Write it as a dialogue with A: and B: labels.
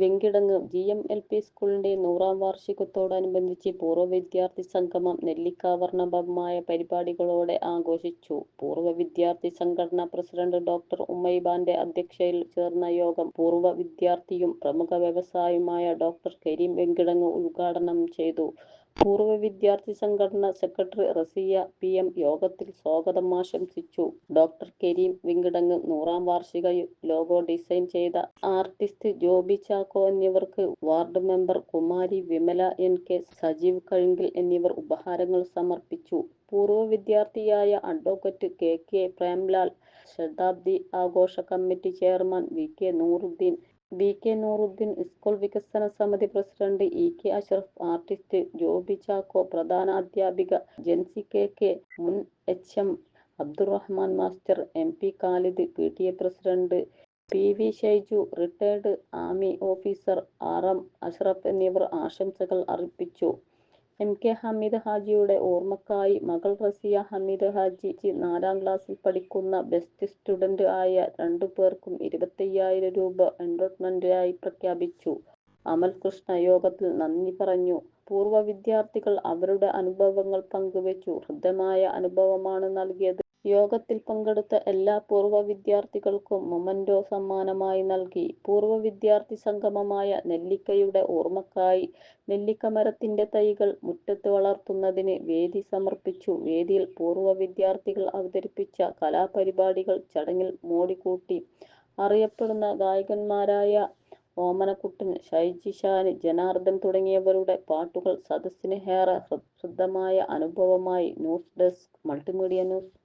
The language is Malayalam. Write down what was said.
A: Venkitangu G M L P സ്കൂളിന്റെ നൂറാം വാർഷികത്തോടനുബന്ധിച്ച് പൂർവ വിദ്യാർത്ഥി സംഗമം നെല്ലിക്കാവർണഭമായ പരിപാടികളോടെ ആഘോഷിച്ചു. പൂർവ വിദ്യാർത്ഥി സംഘടന പ്രസിഡന്റ് ഡോക്ടർ ഉമ്മൈബാന്റെ അധ്യക്ഷയിൽ ചേർന്ന യോഗം പൂർവ വിദ്യാർത്ഥിയും പ്രമുഖ വ്യവസായിയുമായ ഡോക്ടർ കരീം വെങ്കിടങ്ങ് ഉദ്ഘാടനം ചെയ്തു. പൂർവ വിദ്യാർത്ഥി സംഘടന സെക്രട്ടറി റസിയ പി എം യോഗത്തിൽ സ്വാഗതം ആശംസിച്ചു. ഡോക്ടർ കരീം വെങ്കിടങ്ങ് നൂറാം വാർഷിക ലോഗോ ഡിസൈൻ ചെയ്ത ആർട്ടിസ്റ്റ് ജോബി ചാക്കോ എന്നിവർക്ക് ward member Kumari Vimala N K, Sajeev Kazhungil എന്നിവർ ഉപഹാരങ്ങൾ സമർപ്പിച്ചു. പൂർവ വിദ്യാർത്ഥിയായ അഡ്വക്കേറ്റ് കെ കെ പ്രേംലാൽ, ശതാബ്ദി ആഘോഷ committee chairman V K Nooruddeen, V K Nooruddeen, school വികസന സമിതി president E K Ashraf artist Joby Chacko, പ്രധാനാധ്യാപിക Jency K K, മുൻ H M Abdurahman master, M P Khalid, P T A president P V Shaiju, retired army officer R M Ashraf എന്നിവർ ആശംസകൾ അർപ്പിച്ചു. എം കെ ഹമീദ് ഹാജിയുടെ ഓർമ്മക്കായി മകൾ റസിയ ഹമീദ് ഹാജി നാലാം ക്ലാസ്സിൽ പഠിക്കുന്ന ബെസ്റ്റ് സ്റ്റുഡന്റ് ആയ രണ്ടു പേർക്കും ഇരുപത്തയ്യായിരം രൂപ എൻഡോവ്മെന്റായി പ്രഖ്യാപിച്ചു. അമൽ കൃഷ്ണ യോഗത്തിൽ നന്ദി പറഞ്ഞു. പൂർവ വിദ്യാർത്ഥികൾ അവരുടെ അനുഭവങ്ങൾ പങ്കുവച്ചു. ഹൃദ്യമായ അനുഭവമാണ് നൽകിയത്. യോഗത്തിൽ പങ്കെടുത്ത എല്ലാ പൂർവ വിദ്യാർത്ഥികൾക്കും മൊമന്റോ സമ്മാനമായി നൽകി. പൂർവ വിദ്യാർത്ഥി സംഗമമായ നെല്ലിക്കയുടെ ഓർമ്മക്കായി നെല്ലിക്ക മരത്തിന്റെ തൈകൾ മുറ്റത്ത് വളർത്തുന്നതിന് വേദി സമർപ്പിച്ചു. വേദിയിൽ പൂർവ വിദ്യാർത്ഥികൾ അവതരിപ്പിച്ച കലാപരിപാടികൾ ചടങ്ങിൽ മോടികൂട്ടി. അറിയപ്പെടുന്ന ഗായകന്മാരായ ഓമനക്കുട്ടൻ, ഷൈജി ഷാന് ജനാർദ്ദൻ തുടങ്ങിയവരുടെ പാട്ടുകൾ സദസ്സിന് ഏറെ ഹൃദ്യമായ അനുഭവമായി. News desk, multimedia news.